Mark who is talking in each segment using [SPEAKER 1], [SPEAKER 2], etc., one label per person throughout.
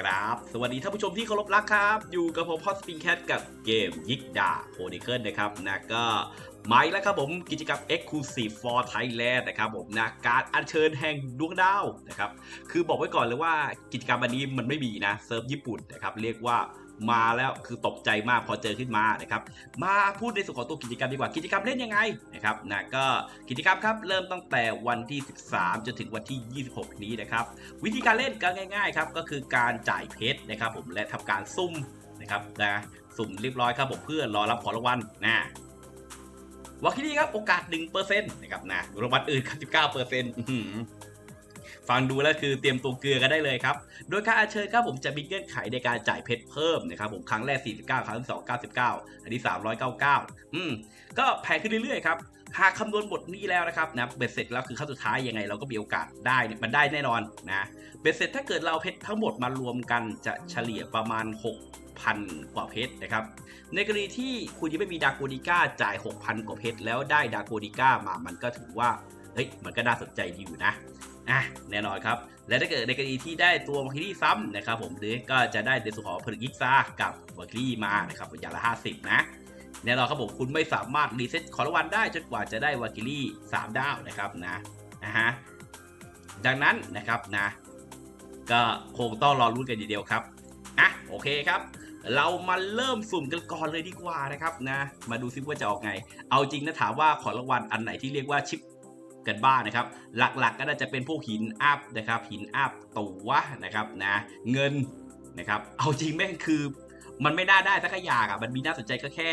[SPEAKER 1] ครับสวัสดีท่านผู้ชมที่เคารพรักครับ อยู่กับผมพอสปริงแคทกับเกมยิกดาโพนิเคิลนะครับนะก็มาอีกแล้วครับผมกิจกรรม Exclusive for Thailand นะครับผมนะการอัญเชิญแห่งดวงดาวนะครับคือบอกไว้ก่อนเลยว่ากิจกรรมอันนี้มันไม่มีนะเซิร์ฟญี่ปุ่นนะครับเรียกว่า มาแล้วคือตกใจมากพอเจอขึ้นมานะครับมาพูดในส่วนของตัวกิจกรรมดีกว่ากิจกรรมเล่นยังไงนะครับนะก็กิจกรรมครับเริ่มตั้งแต่วันที่ 13 จนถึงวันที่ 26 นี้นะครับวิธีการเล่นก็ง่ายๆครับก็คือการจ่ายเพชรนะครับผมและทำการซุ่มนะครับนะสุ่มเรียบร้อยครับผมเพื่อรอรับของรางวัลนะวัคคีนี่ครับโอกาส 1%นะครับนะรางวัลอื่น 99% ฟังดูแล้วคือเตรียมตัวเกลือกันได้เลยครับ โดยกาอัญเชิญครับผมจะมีเงื่อนไขในการจ่ายเพชรเพิ่มนะครับผมครั้งแรก 49 ครั้งที่2 99 อันนี้ 399 อืมก็แพงขึ้นเรื่อยๆครับหากคำนวณบทนี้แล้วนะครับนะเบ็ดเสร็จแล้วคือขั้นสุดท้ายยังไงเราก็มีโอกาสได้เนี่ยมันได้แน่นอนนะเบ็ดเสร็จถ้าเกิดเราเพชรทั้งหมดมารวมกันจะเฉลี่ยประมาณ 6,000 กว่าเพชรนะครับ ในกรณีที่คุณยังไม่มีดาโกนิก้าจ่าย 6,000 กว่าเพชรแล้วได้ดาโกนิก้ามามันก็ถือว่าเฮ้ยมันก็น่าสนใจดีอยู่นะ อะแน่นอนครับ และถ้าเกิดในกรณีที่ได้ตัววาคิรี่ซ้ำนะครับผมหรือก็จะได้ในส่วนของผลึกยิกซ่ากับวาคิรี่มานะครับอย่างละ 50 นะแน่นอนครับผมคุณไม่สามารถรีเซ็ตขอรางวัลได้จนกว่าจะได้วากิลี่3ดาวนะครับนะนะฮะดังนั้นนะครับนะ ก็คงต้องรอรุ้นกันทีเดียวครับอะโอเคครับ เรามาเริ่มสุ่มกันก่อนเลยดีกว่านะครับนะ มาดูซิว่าจะออกไง เอาจริงนะถามว่าขอรางวัลอันไหนที่เรียกว่าชิป กันบ้างนะครับ หลักๆก็น่าจะเป็นพวกหินอัพนะครับ หินอัพตัวนะครับนะเงินนะครับ เอาจริงแม่งคือ มันไม่น่าได้สักอย่างอะมันมีน่าสนใจก็แค่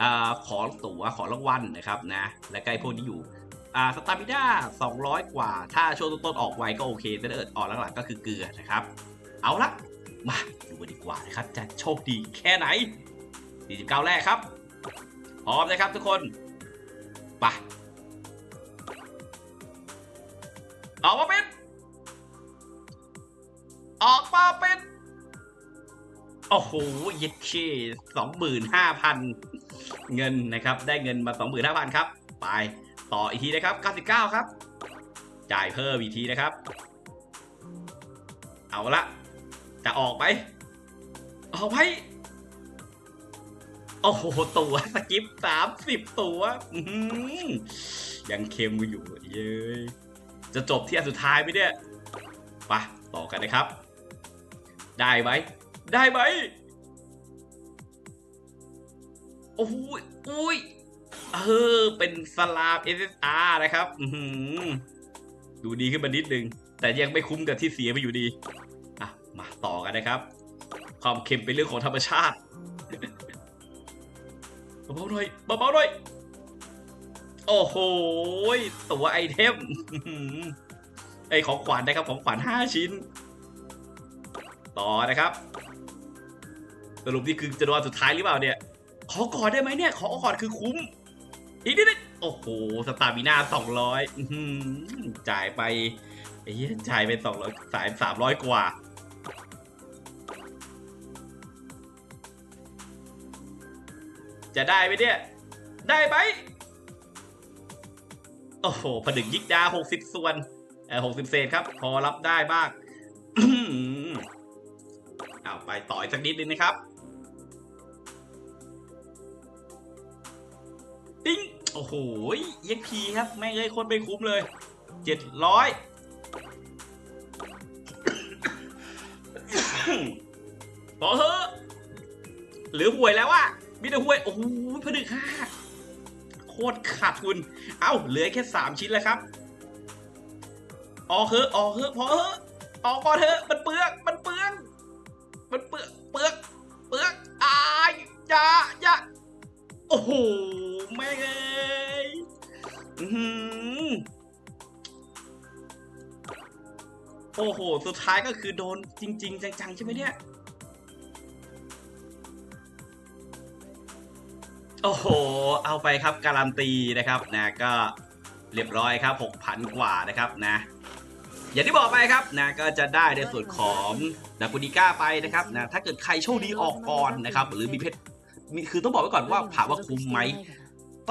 [SPEAKER 1] อขอตั๋วขอรางวัลนะครับนะและใกล้พวกนี้อยู่อ่าสตาร์มิด้า200 กว่า ถ้าช่วงต้นๆออกไวก็โอเคแต่ถ้าเกิดออกหลังๆก็คือเกลือนะครับ เอาละมาดูกันดีกว่านะครับ จะโชคดีแค่ไหน 49 แรกครับ พร้อมนะครับทุกคนไป ออกมาเป็น ออกมาเป็น โอ้โหย็ดเคสองหมื่นห้าพันเงินนะครับ ได้เงินมาสองหมื่นห้าพันครับ ไป ต่ออีกทีนะครับเก้าสิบเก้าครับ จ่ายเพิ่มอีกทีนะครับ เอาละ จะออกไหมออกไหมโอ้โห ตัวสกิปสามสิบตัว ยังเค็มอยู่เย้ย จะจบที่อันสุดท้ายไหมเนี่ยไปต่อกันนะครับ ได้ไหม ได้ไหม โอ้โหอุ้ยเออ เป็นสลาม SSR นะครับดูดีขึ้นมานิดนึง แต่ยังไม่คุ้มกับที่เสียไปอยู่ดี อะ มาต่อกันนะครับ ความเค็มเป็นเรื่องของธรรมชาติเบาๆหน่อยเบาๆหน่อย อ้โหตัวไอเทมไอของขวัญนะครับของขวัญห้าชิ้น ต่อนะครับ สรุปนี่คือจะโดนสุดท้ายหรือเปล่าเนี่ย ขอกอนได้ไหมเนี่ย ขอกอนคือคุ้ม อีกนิดนึงโอ้โห สตาร์มิน่าสองร้อยจ่ายไปไอ้เหี้ยจ่ายไปสองร้อยสายสามร้อยกว่า จะได้ไหมเนี่ย ได้ไหม โอ้โหผนึกยิกดาหกสิบส่วนเออหกสิบเศษครับ พอรับได้บ้างเอาไปต่ออีกสักนิดนึงนะครับ ติ้งโอ้โหเอ็กพีครับ แม่งเลยคนไม่คุ้มเลยเจ็ดร้อยพอเถอะหลือหวยแล้วอะมีแต่ห่วย โอ้โหผนึกห้า โคตรขาดทุน เอ้า เหลือแค่สามชิ้นแล้วครับ ออกเถอะออกเถอะพอเถอะออกก่อนเถอะ มันเปลือก มันเปลืองมันเปลือก เปลือก เปลือกอายย่ายาโอ้โห แม่งเอ้ยอื้อหือโอ้โห สุดท้ายก็คือโดนจริง ๆ จังๆ ใช่ไหมเนี่ย โอ้โห เอาไปครับการันตีนะครับนะก็เรียบร้อยครับ 6,000 กว่านะครับนะ อย่างที่บอกไปครับนะก็จะได้ในส่วนของดากูดิก้าไปนะครับนะถ้าเกิดใครโชคดีออกก่อนนะครับ หรือมีเพชรมีคือต้องบอกไว้ก่อนว่าถามว่าคุ้มไหม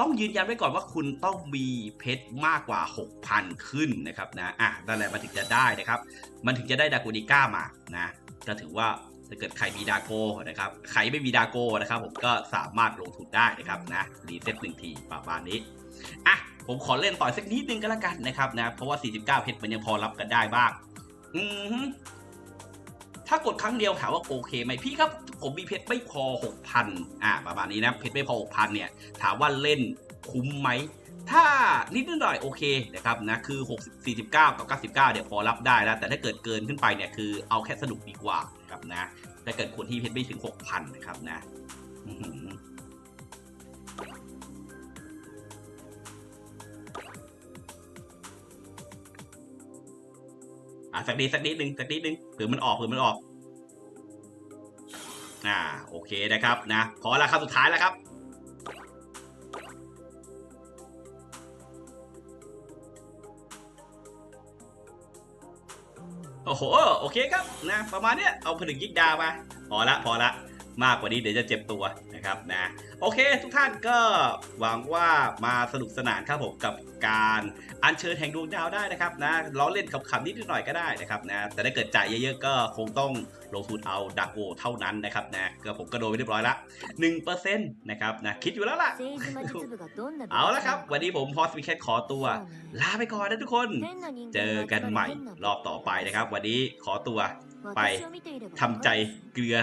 [SPEAKER 1] ต้องยืนยันไว้ก่อนว่าคุณต้องมีเพชรมากกว่า 6,000 ขึ้นนะครับนะอะนั่นแหละมันถึงจะได้นะครับ มันถึงจะได้ดากูดิก้ามานะก็ถือว่า ถ้าเกิดใครมีดาโกนะครับ ใครไม่มีดาโกนะครับ ผมก็สามารถลงทุนได้นะครับนะรีเซ็ตหนึ่งทีประมาณนี้อะผมขอเล่นต่อสักนิดนึงก็แล้วกันนะครับนะเพราะว่า 49เพชรมันยังพอรับกันได้บ้าง อือฮึถ้ากดครั้งเดียวถามว่าโอเคไหมพี่ครับ ผมมีเพชรไม่พอ 6,000อ่าประมาณนี้นะเพชรไม่พอ 6,000 เนี่ย ถามว่าเล่นคุ้มไหมถ้านิดหน่อยโอเคนะครับนะคือ6 49 กับ 99 เดี๋ยวพอรับได้แล้ว แต่ถ้าเกิดเกินขึ้นไปเนี่ยคือเอาแค่สนุกดีกว่า นะครับนะถ้าเกิดคนที่เพชรไม่ถึง6,000นะครับนะอะสักนิดสักนิดหนึ่งสักนิดหนึ่งเผื่อมันออกเผื่อมันออกอ่าโอเคนะครับนะพอแล้วครับสุดท้ายแล้วครับ โอ้โห โอเคครับนะประมาณเนี้ยเอาผนึกยิกดามา พอละพอละ มากกว่านี้เดี๋ยวจะเจ็บตัวนะครับนะโอเค ทุกท่านก็หวังว่ามาสนุกสนานครับผมกับการอัญเชิญแห่งดวงดาวได้นะครับนะล้อเล่นขำๆนิดหน่อยก็ได้นะครับนะแต่ถ้าเกิดจ่ายเยอะๆก็คงต้องลงทุนเอาดักโอเท่านั้นนะครับนะก็ผมก็โดนไปเรียบร้อยละ1%นะครับนะคิดอยู่แล้วล่ะ เอาละครับ วันนี้ผมพอสปีแคทขอตัว ลาไปก่อนนะทุกคน เจอกันใหม่รอบต่อไปนะครับ วันนี้ขอตัวไปทำใจเกลือ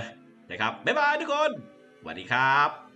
[SPEAKER 1] นะครับบ๊ายบายทุกคนสวัสดีครับ